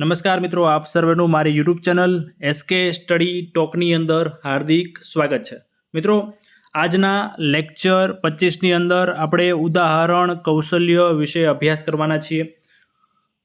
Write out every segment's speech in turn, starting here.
નમસ્કાર મિત્રો, આપ સર્વેનું મારી યુટ્યુબ ચેનલ એસકે સ્ટડી ટોકની અંદર હાર્દિક સ્વાગત છે. મિત્રો, આજના લેક્ચર પચીસની અંદર આપણે ઉદાહરણ કૌશલ્ય વિશે અભ્યાસ કરવાના છીએ.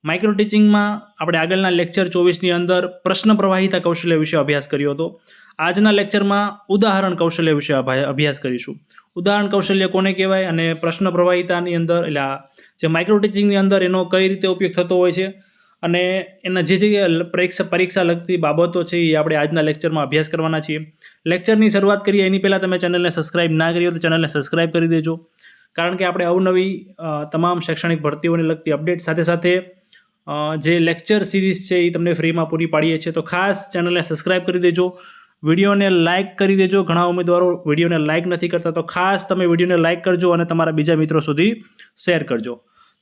માઇક્રો ટીચિંગમાં આપણે આગળના લેક્ચર ચોવીસની અંદર પ્રશ્ન પ્રવાહિતા કૌશલ્ય વિશે અભ્યાસ કર્યો હતો. આજના લેક્ચરમાં ઉદાહરણ કૌશલ્ય વિશે અભા- અભ્યાસ કરીશું. ઉદાહરણ કૌશલ્ય કોને કહેવાય અને પ્રશ્ન પ્રવાહિતાની અંદર, એટલે જે માઇક્રો ટીચિંગની અંદર એનો કઈ રીતે ઉપયોગ થતો હોય છે? અને એના જે જે પરીક્ષા પરીક્ષા લગતી બાબતો છે, એ આપણે આજના લેક્ચરમાં અભ્યાસ કરવાના છીએ. લેક્ચરની શરૂઆત કરીએ, એની પહેલાં તમે ચેનલને સબસ્ક્રાઇબ ના કરી તો ચેનલને સબસ્ક્રાઇબ કરી દેજો. કારણ કે આપણે અવનવી તમામ શૈક્ષણિક ભરતીઓને લગતી અપડેટ સાથે સાથે જે લેક્ચર સિરીઝ છે, એ તમને ફ્રીમાં પૂરી પાડીએ છીએ. તો ખાસ ચેનલને સબસ્ક્રાઇબ કરી દેજો. વિડીયોને લાઇક કરી દેજો. ઘણા ઉમેદવારો વિડીયોને લાઇક નથી કરતા, તો ખાસ તમે વિડીયોને લાઇક કરજો અને તમારા બીજા મિત્રો સુધી શેર કરજો.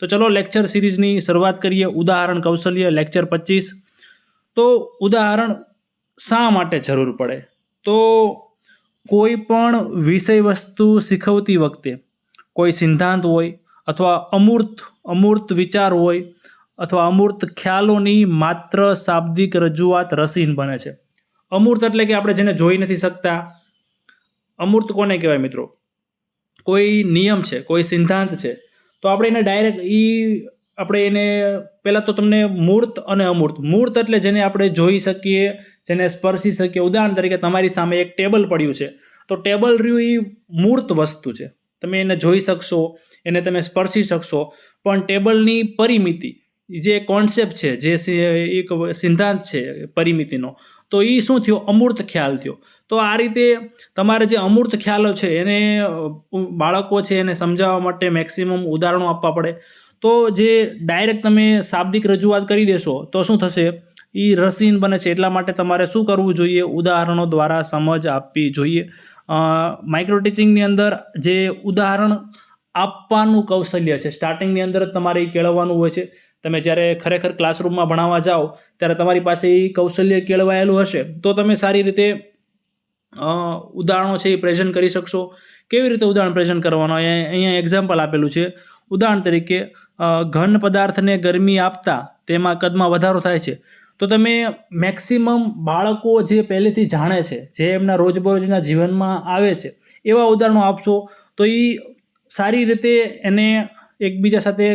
તો ચલો લેક્ચર સિરીઝની શરૂઆત કરીએ. ઉદાહરણ કૌશલ્ય લેક્ચર પચીસ. તો ઉદાહરણ શા માટે જરૂર પડે? તો કોઈ પણ વિષય વસ્તુ શીખવતી વખતે કોઈ સિદ્ધાંત હોય અથવા અમૂર્ત અમૂર્ત વિચાર હોય અથવા અમૂર્ત ખ્યાલોની માત્ર શાબ્દિક રજૂઆત રસીન બને છે. અમૂર્ત એટલે કે આપણે જેને જોઈ નથી શકતા. અમૂર્ત કોને કહેવાય મિત્રો? કોઈ નિયમ છે, કોઈ સિદ્ધાંત છે તો આપણે એને ડાયરેક્ટ એ આપણે એને પહેલાં તો તમને મૂર્ત અને અમૂર્ત. મૂર્ત એટલે જેને આપણે જોઈ શકીએ, જેને સ્પર્શી શકીએ. ઉદાહરણ તરીકે તમારી સામે એક ટેબલ પડ્યું છે. તો ટેબલ રહ્યું એ મૂર્ત વસ્તુ છે. તમે એને જોઈ શકશો, એને તમે સ્પર્શી શકશો. પણ ટેબલની પરિમિતિ જે કોન્સેપ્ટ છે, જે એક સિદ્ધાંત છે પરિમિતિનો તો એ શું થયો? અમૂર્ત ખ્યાલ થયો. તો આ રીતે તમારે જે અમૂર્ત ખ્યાલો છે, એને બાળકો છે, એને સમજાવવા માટે મેક્સિમમ ઉદાહરણો આપવા પડે. તો જે ડાયરેક્ટ તમે શાબ્દિક રજૂઆત કરી દેશો, તો શું થશે? એ રસીન બને છે, એટલા માટે તમારે શું કરવું જોઈએ? ઉદાહરણો દ્વારા સમજ આપવી જોઈએ. માઇક્રો ટીચિંગની અંદર જે ઉદાહરણ આપવાનું કૌશલ્ય છે સ્ટાર્ટિંગની અંદર જ તમારે એ કેળવવાનું હોય છે. તમે જ્યારે ખરેખર ક્લાસરૂમમાં ભણાવવા જાઓ, ત્યારે તમારી પાસે એ કૌશલ્ય કેળવાયેલું હશે, તો તમે સારી રીતે ઉદાહરણો છે એ પ્રેઝન્ટ કરી શકશો. કેવી રીતે ઉદાહરણ પ્રેઝન્ટ કરવાનો? અહીંયા એક્ઝામ્પલ આપેલું છે. ઉદાહરણ તરીકે ઘન પદાર્થને ગરમી આપતા તેમાં કદમાં વધારો થાય છે. તો તમે મેક્સિમમ બાળકો જે પહેલેથી જાણે છે, જે એમના રોજબરોજના જીવનમાં આવે છે, એવા ઉદાહરણો આપશો, તો એ સારી રીતે એને એકબીજા સાથે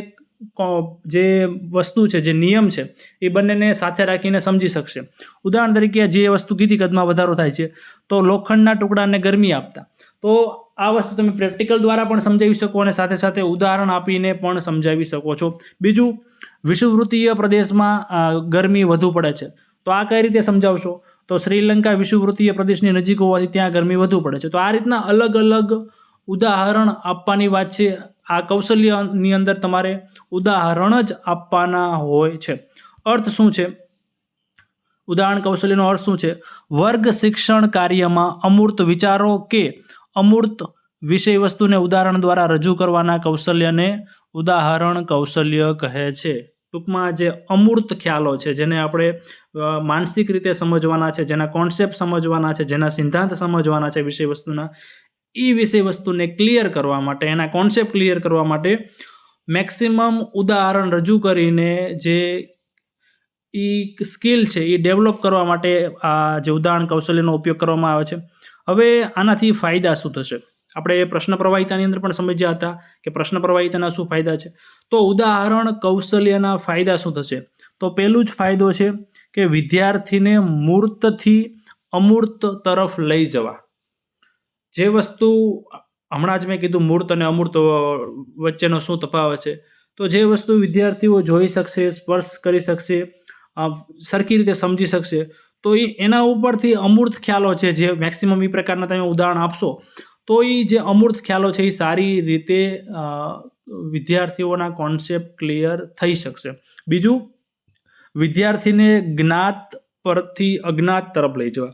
જે વસ્તુ છે, જે નિયમ છે, એ બંનેને સાથે રાખીને સમજી શકશે. ઉદાહરણ તરીકે જે વસ્તુ કીધી કદમાં વધારો થાય છે, તો લોખંડના ટુકડાને ગરમી આપતા. તો આ વસ્તુ તમે પ્રેક્ટિકલ દ્વારા પણ સમજાવી શકો અને સાથે સાથે ઉદાહરણ આપીને પણ સમજાવી શકો છો. બીજું, વિષુવવૃત્તીય પ્રદેશમાં ગરમી વધુ પડે છે. તો આ કઈ રીતે સમજાવશો? તો શ્રીલંકા વિષુવવૃત્તીય પ્રદેશની નજીક હોવાથી ત્યાં ગરમી વધુ પડે છે. તો આ રીતના અલગ અલગ ઉદાહરણ આપવાની વાત છે. આ કૌશલ્યની અંદર તમારે ઉદાહરણ જ આપવાના હોય છે. અર્થ શું છે? ઉદાહરણ કૌશલ્યનો અર્થ શું છે? વર્ગ શિક્ષણ કાર્યમાં અમૂર્ત વિચારો કે અમૂર્ત વિષય વસ્તુને ઉદાહરણ દ્વારા રજૂ કરવાના કૌશલ્યને ઉદાહરણ કૌશલ્ય કહે છે. ટૂંકમાં જે અમૂર્ત ખ્યાલો છે, જેને આપણે માનસિક રીતે સમજવાના છે, જેના કોન્સેપ્ટ સમજવાના છે, જેના સિદ્ધાંત સમજવાના છે વિષય વસ્તુના એ વિષય વસ્તુને ક્લિયર કરવા માટે, એના કોન્સેપ્ટ ક્લિયર કરવા માટે મેક્સિમમ ઉદાહરણ રજૂ કરીને જે એ સ્કિલ છે એ ડેવલપ કરવા માટે આ જે ઉદાહરણ કૌશલ્યનો ઉપયોગ કરવામાં આવે છે. હવે આનાથી ફાયદા શું થશે? આપણે પ્રશ્ન પ્રવાહિતાની અંદર પણ સમજ્યા હતા કે પ્રશ્ન પ્રવાહિતાના શું ફાયદા છે? તો ઉદાહરણ કૌશલ્યના ફાયદા શું થશે? તો પહેલું જ ફાયદો છે કે વિદ્યાર્થીને મૂર્તથી અમૂર્ત તરફ લઈ જવા. જે વસ્તુ હમણાં જ મેં કીધું મૂર્ત અને અમૂર્ત વચ્ચેનો શું તફાવત છે, તો જે વસ્તુ વિદ્યાર્થીઓ જોઈ શકશે, સ્પર્શ કરી શકશે સરખી રીતે સમજી શકશે, તો એ એના ઉપરથી અમૂર્ત ખ્યાલો છે, જે મેક્સિમમ એ પ્રકારના તમે ઉદાહરણ આપશો, તો એ જે અમૂર્ત ખ્યાલો છે એ સારી રીતે વિદ્યાર્થીઓના કોન્સેપ્ટ ક્લિયર થઈ શકશે. બીજું, વિદ્યાર્થીને જ્ઞાત પરથી અજ્ઞાત તરફ લઈ જવા.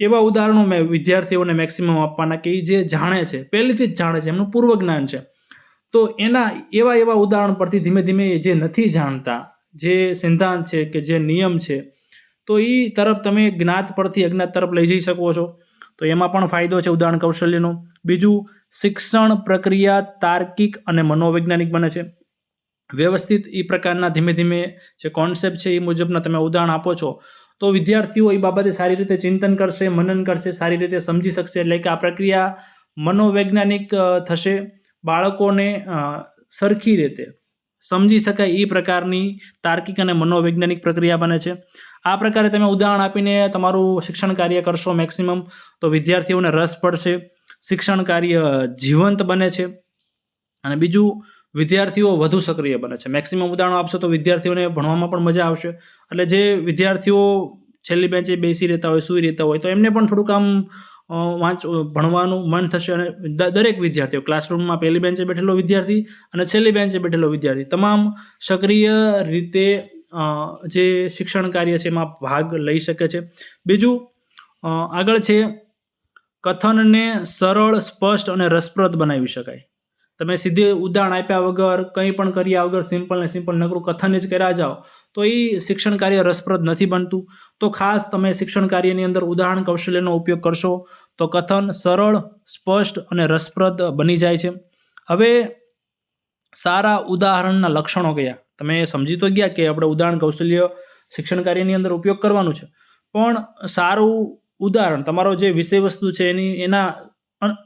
એવા ઉદાહરણો મેં વિદ્યાર્થીઓને મેક્સિમમ આપવાના કે જે જાણે છે, પહેલેથી જ જાણે છે, એમનું પૂર્વ જ્ઞાન છે. તો એના એવા એવા ઉદાહરણ પરથી ધીમે ધીમે જે નથી જાણતા, જે સિદ્ધાંત છે કે જે નિયમ છે, તો એ તરફ તમે જ્ઞાત પરથી અજ્ઞાત તરફ લઈ જઈ શકો છો. તો એમાં પણ ફાયદો છે ઉદાહરણ કૌશલ્યનો. બીજું, શિક્ષણ પ્રક્રિયા તાર્કિક અને મનોવૈજ્ઞાનિક બને છે. વ્યવસ્થિત એ પ્રકારના ધીમે ધીમે જે કોન્સેપ્ટ છે એ મુજબના તમે ઉદાહરણ આપો છો. તો વિદ્યાર્થીઓ એ બાબતે સારી રીતે ચિંતન કરશે, મનન કરશે, સારી રીતે સમજી શકશે. એટલે કે આ પ્રક્રિયા મનોવૈજ્ઞાનિક થશે. બાળકોને સરખી રીતે સમજી શકાય એ પ્રકારની તાર્કિક અને મનોવૈજ્ઞાનિક પ્રક્રિયા બને છે. આ પ્રકારે તમે ઉદાહરણ આપીને તમારું શિક્ષણ કાર્ય કરશો મેક્સિમમ, તો વિદ્યાર્થીઓને રસ પડશે. શિક્ષણ કાર્ય જીવંત બને છે. અને બીજું વિદ્યાર્થીઓ વધુ સક્રિય બને છે. મેક્સિમમ ઉદાહરણો આપશો તો વિદ્યાર્થીઓને ભણવામાં પણ મજા આવશે. એટલે જે વિદ્યાર્થીઓ છેલ્લી બેન્ચે બેસી રહેતા હોય, સૂઈ રહેતા હોય, તો એમને પણ થોડુંક આમ વાંચ ભણવાનું મન થશે અને દરેક વિદ્યાર્થીઓ ક્લાસરૂમમાં પહેલી બેન્ચે બેઠેલો વિદ્યાર્થી અને છેલ્લી બેન્ચે બેઠેલો વિદ્યાર્થી, તમામ સક્રિય રીતે જે શિક્ષણ કાર્ય છે એમાં ભાગ લઈ શકે છે. બીજું આગળ છે, કથનને સરળ, સ્પષ્ટ અને રસપ્રદ બનાવી શકાય. તમે સીધે ઉદાહરણ આપ્યા વગર, કંઈ પણ કર્યા વગર સિમ્પલ ને સિમ્પલ નકરું કથન જ કર્યા જાઓ, તો એ શિક્ષણ કાર્ય રસપ્રદ નથી બનતું. તો ખાસ તમે શિક્ષણ કાર્યની અંદર ઉદાહરણ કૌશલ્યનો ઉપયોગ કરશો, તો કથન સરળ, સ્પષ્ટ અને રસપ્રદ બની જાય છે. હવે સારા ઉદાહરણના લક્ષણો કયા? તમે સમજી તો ગયા કે આપણે ઉદાહરણ કૌશલ્ય શિક્ષણ કાર્યની અંદર ઉપયોગ કરવાનું છે. પણ સારું ઉદાહરણ, તમારો જે વિષય વસ્તુ છે એની, એના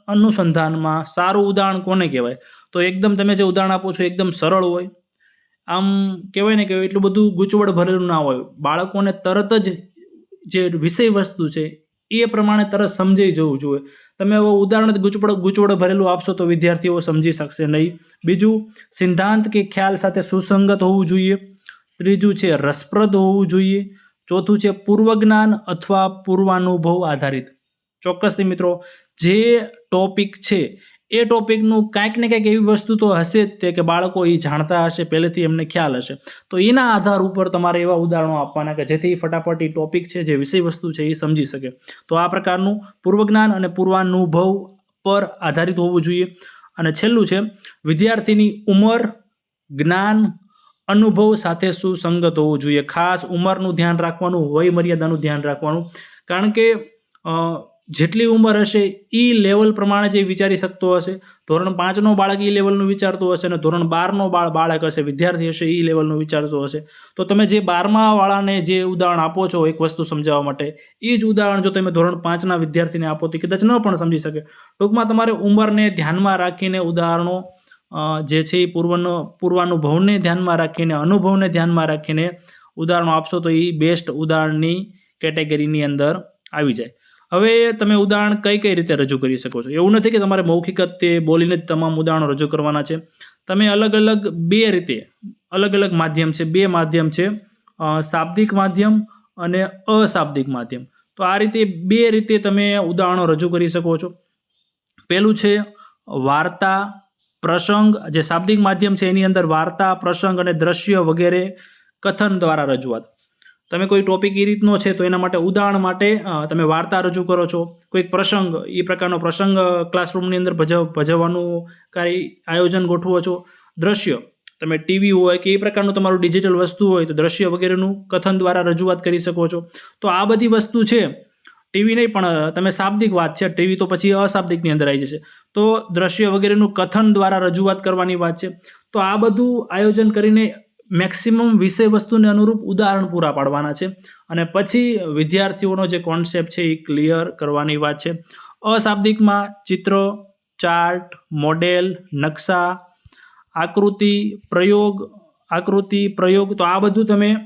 અનુસંધાનમાં સારું ઉદાહરણ કોને કહેવાય? તો એકદમ તમે જે ઉદાહરણ આપો છો, એકદમ સરળ હોય. આમ કહેવાય ને કે એટલું બધું ગૂંચવડ ભરેલું ના હોય. બાળકોને તરત જ જે વિષય વસ્તુ છે, એ પ્રમાણે તરત સમજાઈ જવું જોઈએ. તમે હવે ઉદાહરણ ગૂંચવડ ગૂંચવડ ભરેલું આપશો તો વિદ્યાર્થીઓ સમજી શકશે નહીં. બીજું, સિદ્ધાંત કે ખ્યાલ સાથે સુસંગત હોવું જોઈએ. ત્રીજું છે, રસપ્રદ હોવું જોઈએ. ચોથું છે, પૂર્વજ્ઞાન અથવા પૂર્વાનુભવ આધારિત. ચોક્કસથી મિત્રો જે ટોપિક છે, એ ટોપિકનું કાંઈક ને કાંઈક એવી વસ્તુ તો હશે જ તે કે બાળકો એ જાણતા હશે, પહેલેથી એમને ખ્યાલ હશે. તો એના આધાર ઉપર તમારે એવા ઉદાહરણો આપવાના કે જેથી ફટાફટ એ ટોપિક છે, જે વિષય વસ્તુ છે એ સમજી શકે. તો આ પ્રકારનું પૂર્વજ્ઞાન અને પૂર્વાનુભવ પર આધારિત હોવું જોઈએ. અને છેલ્લું છે, વિદ્યાર્થીની ઉંમર, જ્ઞાન, અનુભવ સાથે સુસંગત હોવું જોઈએ. ખાસ ઉંમરનું ધ્યાન રાખવાનું વય મર્યાદાનું ધ્યાન રાખવાનું. કારણ કે જેટલી ઉંમર હશે એ લેવલ પ્રમાણે જે વિચારી શકતો હશે, ધોરણ પાંચનો બાળક એ લેવલનું વિચારતો હશે અને ધોરણ બારનો બાળ બાળક હશે, વિદ્યાર્થી હશે એ લેવલનું વિચારતો હશે. તો તમે જે બારમા વાળાને જે ઉદાહરણ આપો છો એક વસ્તુ સમજાવવા માટે એ જ ઉદાહરણ જો તમે ધોરણ પાંચના વિદ્યાર્થીને આપો તો કદાચ ન પણ સમજી શકે. ટૂંકમાં તમારે ઉંમરને ધ્યાનમાં રાખીને ઉદાહરણો જે છે એ પૂર્વનો, પૂર્વાનુભવને ધ્યાનમાં રાખીને, અનુભવને ધ્યાનમાં રાખીને ઉદાહરણો આપશો તો એ બેસ્ટ ઉદાહરણની કેટેગરીની અંદર આવી જાય. હવે તમે ઉદાહરણ કઈ કઈ રીતે રજૂ કરી શકો છો? એવું નથી કે તમારે મૌખિક તે બોલીને જ તમામ ઉદાહરણો રજૂ કરવાના છે. તમે અલગ અલગ બે રીતે, અલગ અલગ માધ્યમ છે. બે માધ્યમ છે. શાબ્દિક માધ્યમ અને અશાબ્દિક માધ્યમ. તો આ રીતે બે રીતે તમે ઉદાહરણો રજૂ કરી શકો છો. પહેલું છે વાર્તા પ્રસંગ, જે શાબ્દિક માધ્યમ છે એની અંદર વાર્તા, પ્રસંગ અને દ્રશ્ય વગેરે કથન દ્વારા રજૂઆત. તમે કોઈ ટોપિક એ રીતનો છે તો એના માટે ઉદાહરણ માટે તમે વાર્તા રજૂ કરો છો. કોઈક પ્રસંગ, એ પ્રકારનો પ્રસંગ ક્લાસરૂમની અંદર ભજવ ભજવવાનું કાંઈ આયોજન ગોઠવો છો. દ્રશ્ય, તમે ટીવી હોય કે એ પ્રકારનું તમારું ડિજિટલ વસ્તુ હોય તો દ્રશ્ય વગેરેનું કથન દ્વારા રજૂઆત કરી શકો છો. તો આ બધી વસ્તુ છે. ટીવી નહીં, પણ તમે શાબ્દિક વાત છે. ટીવી તો પછી અશાબ્દિકની અંદર આવી જશે. તો દ્રશ્ય વગેરેનું કથન દ્વારા રજૂઆત કરવાની વાત છે. તો આ બધું આયોજન કરીને મેક્સિમમ વિષય વસ્તુને અનુરૂપ ઉદાહરણ પૂરા પાડવાના છે. અને પછી વિદ્યાર્થીઓનો જે કોન્સેપ્ટ છે એ ક્લિયર કરવાની વાત છે. અશાબ્દિકમાં ચિત્ર ચાર્ટ મોડેલ નકશા, આકૃતિ, પ્રયોગ આકૃતિ, પ્રયોગ તો આ બધું તમે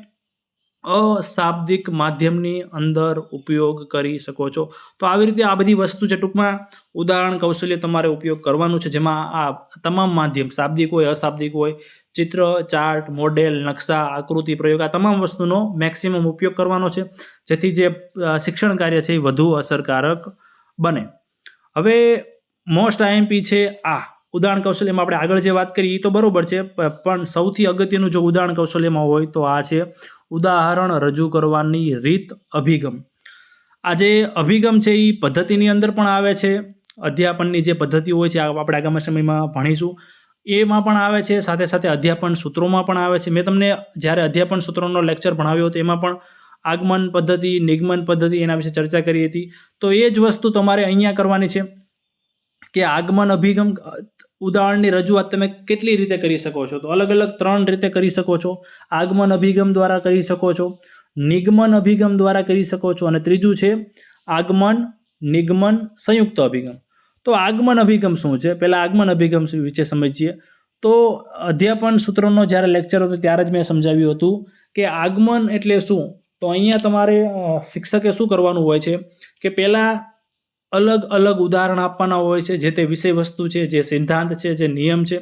અશાબ્દિક માધ્યમની અંદર ઉપયોગ કરી શકો છો. તો આવી રીતે આ બધી વસ્તુ છે. ટૂંકમાં ઉદાહરણ કૌશલ્ય તમારે ઉપયોગ કરવાનું છે. જેમાં આ તમામ માધ્યમ, શાબ્દિક હોય, અશાબ્દિક હોય, ચિત્ર, ચાર્ટ, મોડેલ, નકશા, આકૃતિ, પ્રયોગ, આ તમામ વસ્તુનો મેક્સિમમ ઉપયોગ કરવાનો છે. જેથી જે શિક્ષણ કાર્ય છે એ વધુ અસરકારક બને. હવે મોસ્ટ આઈએમપી છે આ. ઉદાહરણ કૌશલ્યમાં આપણે આગળ જે વાત કરી એ તો બરોબર છે. પણ સૌથી અગત્યનું જો ઉદાહરણ કૌશલ્યમાં હોય તો આ છે. ઉદાહરણ રજૂ કરવાની રીત અભિગમ. આ જે અભિગમ છે એ પદ્ધતિની અંદર પણ આવે છે. અધ્યાપનની જે પદ્ધતિ હોય છે આપણે આગામી સમયમાં ભણીશું. એમાં પણ આવે છે, સાથે સાથે અધ્યાપન સૂત્રોમાં પણ આવે છે. મેં તમને જ્યારે અધ્યાપન સૂત્રોનો લેક્ચર ભણાવ્યો હતો, એમાં પણ આગમન પદ્ધતિ, નિગમન પદ્ધતિ એના વિશે ચર્ચા કરી હતી. તો એ જ વસ્તુ તમારે અહીંયા કરવાની છે કે આગમન અભિગમ ઉદાહરણની રજૂઆત તમે કેટલી રીતે કરી શકો છો? તો અલગ અલગ ત્રણ રીતે કરી શકો છો. આગમન અભિગમ દ્વારા કરી શકો છો. નિગમન અભિગમ દ્વારા કરી શકો છો. અને ત્રીજું છે આગમન, નિગમન, સંયુક્ત અભિગમ. તો આગમન અભિગમ શું છે? પહેલાં આગમન અભિગમ વિશે સમજીએ. તો અધ્યાપન સૂત્રનો જ્યારે લેક્ચર હતો ત્યારે જ મેં સમજાવ્યું હતું કે આગમન એટલે શું? તો અહીંયા તમારે શિક્ષકે શું કરવાનું હોય છે? કે પહેલાં અલગ અલગ ઉદાહરણ આપવાના હોય છે, જે તે વિષય વસ્તુ છે, જે સિદ્ધાંત છે, જે નિયમ છે.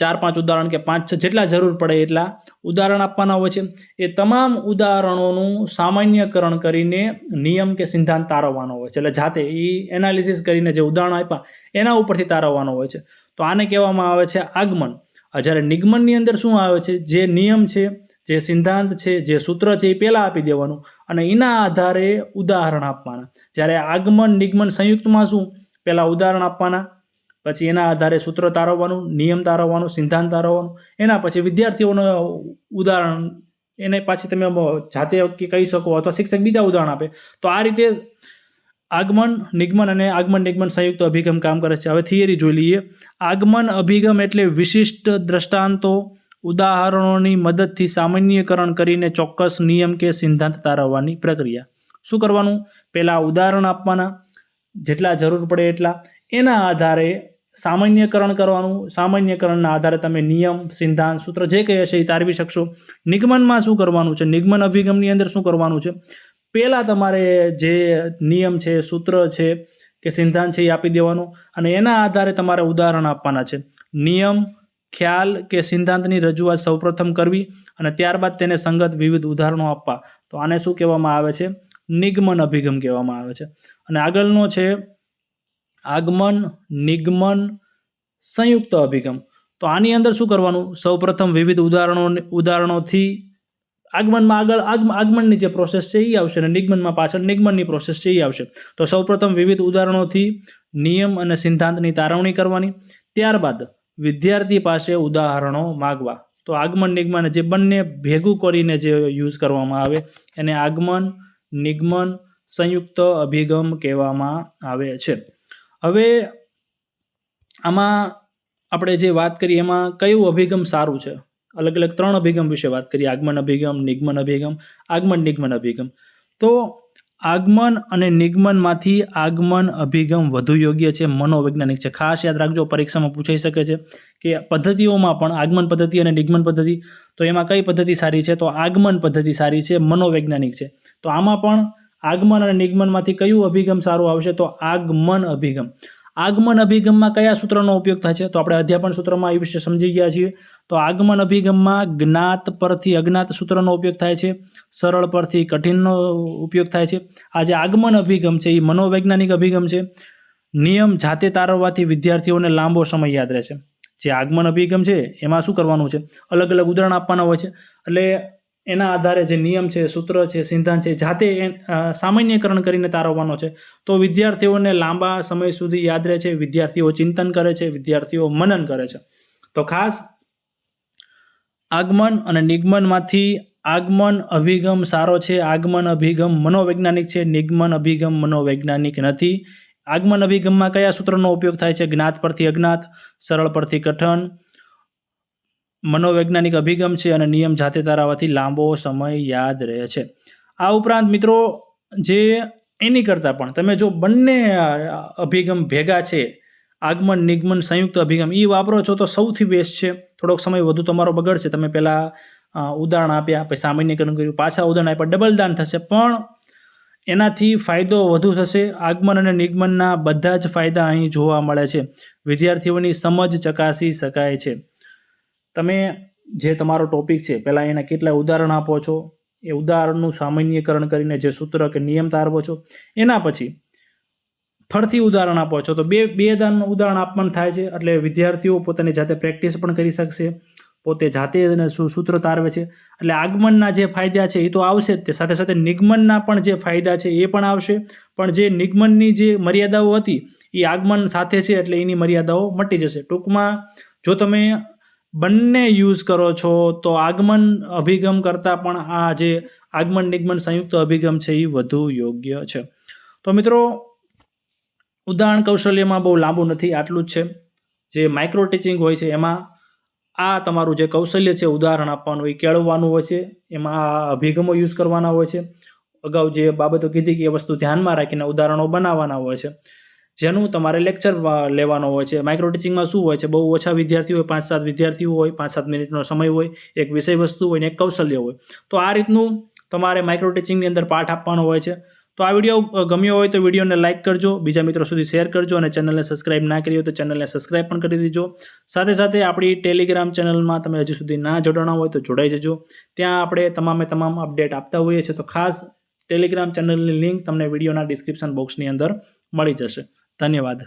ચાર પાંચ ઉદાહરણ કે પાંચ છ જેટલા જરૂર પડે એટલા ઉદાહરણ આપવાના હોય છે. એ તમામ ઉદાહરણોનું સામાન્યકરણ કરીને નિયમ કે સિદ્ધાંત તારવવાનો હોય છે. એટલે જાતે એ એનાલિસિસ કરીને જે ઉદાહરણ આપ્યા, એના ઉપરથી તારવવાનો હોય છે. તો આને કહેવામાં આવે છે આગમન. જ્યારે નિગમનની અંદર શું આવે છે? જે નિયમ છે જે સિદ્ધાંત છે, જે સૂત્ર છે, એ પહેલાં આપી દેવાનું અને એના આધારે ઉદાહરણ આપવાના. જ્યારે આગમન, નિગમન સંયુક્તમાં શું? પહેલાં ઉદાહરણ આપવાના, પછી એના આધારે સૂત્ર તારવવાનું, નિયમ તારવવાનું, સિદ્ધાંત તારવવાનું, એના પછી વિદ્યાર્થીઓનું ઉદાહરણ, એને પાછી તમે જાતે કહી શકો અથવા શિક્ષક બીજા ઉદાહરણ આપે. તો આ રીતે આગમન, નિગમન અને આગમન, નિગમન સંયુક્ત અભિગમ કામ કરે છે. હવે થિયરી જોઈ લઈએ. આગમન અભિગમ એટલે વિશિષ્ટ દ્રષ્ટાંતો ઉદાહરણોની મદદથી સામાન્યકરણ કરીને ચોક્કસ નિયમ કે સિદ્ધાંત તારવવાની પ્રક્રિયા. શું કરવાનું? પહેલાં ઉદાહરણ આપવાના, જેટલા જરૂર પડે એટલા. એના આધારે સામાન્યકરણ કરવાનું. સામાન્યકરણના આધારે તમે નિયમ, સિદ્ધાંત, સૂત્ર જે કહે છે એ તારવી શકશો. નિગમનમાં શું કરવાનું છે? નિગમન અભિગમની અંદર શું કરવાનું છે? પહેલાં તમારે જે નિયમ છે, સૂત્ર છે કે સિદ્ધાંત છે એ આપી દેવાનું અને એના આધારે તમારે ઉદાહરણ આપવાના છે. નિયમ ખ્યાલ કે સિદ્ધાંતની રજૂઆત સૌપ્રથમ કરવી અને ત્યારબાદ તેને સંગત વિવિધ ઉદાહરણો આપવા. તો આને શું કહેવામાં આવે છે? નિગમન અભિગમ કહેવામાં આવે છે. અને આગળનો છે આગમન, નિગમન, સંયુક્ત અભિગમ. તો આની અંદર શું કરવાનું? સૌપ્રથમ વિવિધ ઉદાહરણો, ઉદાહરણોથી આગમનમાં આગળ આગમ- આગમનની જે પ્રોસેસ છે એ આવશે અને નિગમનમાં પાછળ નિગમનની પ્રોસેસ છે એ આવશે. તો સૌપ્રથમ વિવિધ ઉદાહરણોથી નિયમ અને સિદ્ધાંતની તારવણી કરવાની. ત્યારબાદ વિદ્યાર્થી પાસે ઉદાહરણો માગવા. તો આગમન નિગમન જે બંને ભેગું કરીને જે યુઝ કરવામાં આવે, એને આગમન નિગમન સંયુક્ત અભિગમ કહેવામાં આવે છે. હવે આમાં આપણે જે વાત કરી એમાં કયું અભિગમ સારું છે? અલગ અલગ ત્રણ અભિગમ વિશે વાત કરી આગમન અભિગમ, નિગમન અભિગમ, આગમન નિગમન અભિગમ. તો આગમન અને નિગમનમાંથી આગમન અભિગમ વધુ યોગ્ય છે, મનોવૈજ્ઞાનિક છે. ખાસ યાદ રાખજો, પરીક્ષામાં પૂછાઈ શકે છે કે પદ્ધતિઓમાં પણ આગમન પદ્ધતિ અને નિગમન પદ્ધતિ, તો એમાં કઈ પદ્ધતિ સારી છે? તો આગમન પદ્ધતિ સારી છે, મનોવૈજ્ઞાનિક છે. તો આમાં પણ આગમન અને નિગમનમાંથી કયું અભિગમ સારું આવશે? તો આગમન અભિગમ. આગમન અભિગમમાં કયા સૂત્રનો ઉપયોગ થાય છે? તો આપણે અધ્યાપન સૂત્રમાં એ વિશે સમજી ગયા છીએ. તો આગમન અભિગમમાં જ્ઞાત પરથી અજ્ઞાત સૂત્રનો ઉપયોગ થાય છે, સરળ પરથી કઠિનનો ઉપયોગ થાય છે. આ જે આગમન અભિગમ છે, એ મનોવૈજ્ઞાનિક અભિગમ છે. નિયમ જાતે તારવવાથી વિદ્યાર્થીઓને લાંબો સમય યાદ રહે છે. જે આગમન અભિગમ છે, એમાં શું કરવાનું છે? અલગ અલગ ઉદાહરણ આપવાના હોય છે. એટલે એના આધારે જે નિયમ છે, સૂત્ર છે, સિદ્ધાંત છે, જાતે સામાન્યકરણ કરીને તારવવાનો છે. તો વિદ્યાર્થીઓને લાંબા સમય સુધી યાદ રહે છે, વિદ્યાર્થીઓ ચિંતન કરે છે, વિદ્યાર્થીઓ મનન કરે છે. તો ખાસ આગમન અને નિગમનમાંથી આગમન અભિગમ સારો છે, આગમન અભિગમ મનોવૈજ્ઞાનિક છે, નિગમન અભિગમ મનોવૈજ્ઞાનિક નથી. આગમન અભિગમમાં કયા સૂત્રનો ઉપયોગ થાય છે? જ્ઞાત પરથી અજ્ઞાત, સરળ પરથી કઠણ. મનોવૈજ્ઞાનિક અભિગમ છે અને નિયમ જાતે તારાવાથી લાંબો સમય યાદ રહે છે. આ ઉપરાંત મિત્રો, જે એની કરતાં પણ તમે જો બંને અભિગમ ભેગા છે, આગમન, નિગમન, સંયુક્ત અભિગમ એ વાપરો છો તો સૌથી બેસ્ટ છે. થોડોક સમય વધુ તમારો બગડશે. તમે પહેલાં ઉદાહરણ આપ્યા, પછી સામાન્યકરણ કર્યું, પાછા ઉદાહરણ આપ્યા ડબલ દાન થશે. પણ એનાથી ફાયદો વધુ થશે. આગમન અને નિગમનના બધા જ ફાયદા અહીં જોવા મળે છે. વિદ્યાર્થીઓની સમજ ચકાસી શકાય છે. તમે, જે તમારો ટોપિક છે, પહેલાં એના કેટલા ઉદાહરણ આપો છો? એ ઉદાહરણનું સામાન્યકરણ કરીને જે સૂત્ર કે નિયમ તારવો છો? એના પછી ફરતી ઉદાહરણ આપો છો. તો બે બે દાન ઉદાહરણ આપવાનું થાય છે. એટલે વિદ્યાર્થીઓ પોતાની જાતે પ્રેક્ટિસ પણ કરી શકશે. પોતે જાતે એને સૂત્ર તારવે છે. એટલે આગમનના જે ફાયદા છે એ તો આવશે જ તે. સાથે સાથે નિગમનના પણ જે ફાયદા છે એ પણ આવશે. પણ જે નિગમનની જે મર્યાદાઓ હતી એ આગમન સાથે છે એટલે એની મર્યાદાઓ મટી જશે. ટૂંકમાં જો તમે બંને યુઝ કરો છો તો આગમન અભિગમ કરતાં પણ આ જે આગમન નિગમન સંયુક્ત અભિગમ છે એ વધુ યોગ્ય છે. તો મિત્રો ઉદાહરણ કૌશલ્યમાં બહુ લાંબુ નથી, આટલું જ છે. જે માઇક્રો ટીચિંગ હોય છે, એમાં આ તમારું જે કૌશલ્ય છે, ઉદાહરણ આપવાનું હોય કેળવવાનું હોય છે. એમાં આ અભિગમો યુઝ કરવાના હોય છે. અગાઉ જે બાબતો કીધી કે એ વસ્તુ ધ્યાનમાં રાખીને ઉદાહરણો બનાવવાના હોય છે. જેનું તમારે લેક્ચર લેવાનો હોય છે. માઇક્રો ટીચિંગમાં શું હોય છે? બહુ ઓછા વિદ્યાર્થીઓ હોય, પાંચ સાત વિદ્યાર્થીઓ હોય, પાંચ સાત મિનિટનો સમય હોય, એક વિષય વસ્તુ હોય ને એક કૌશલ્ય હોય. તો આ રીતનું તમારે માઇક્રો ટીચિંગની અંદર પાઠ આપવાનો હોય છે. તો આ વીડિયો ગમ્યો હોય તો વિડીયોને લાઇક કરજો, બીજા મિત્રો સુધી શેર કરજો અને ચેનલને સબસ્ક્રાઇબ ના કરી હોય તો ચેનલને સબસ્ક્રાઇબ પણ કરી દેજો. સાથે સાથે આપણી ટેલિગ્રામ ચેનલમાં તમે હજી સુધી ના જોડાણા હોય તો જોડાઈ જજો. ત્યાં આપણે તમામે તમામ અપડેટ આપતા હોઈએ છીએ, તો ખાસ ટેલિગ્રામ ચેનલની લિંક તમને વિડીયોના ડિસ્ક્રિપ્શન બોક્સની અંદર મળી જશે. ધન્યવાદ.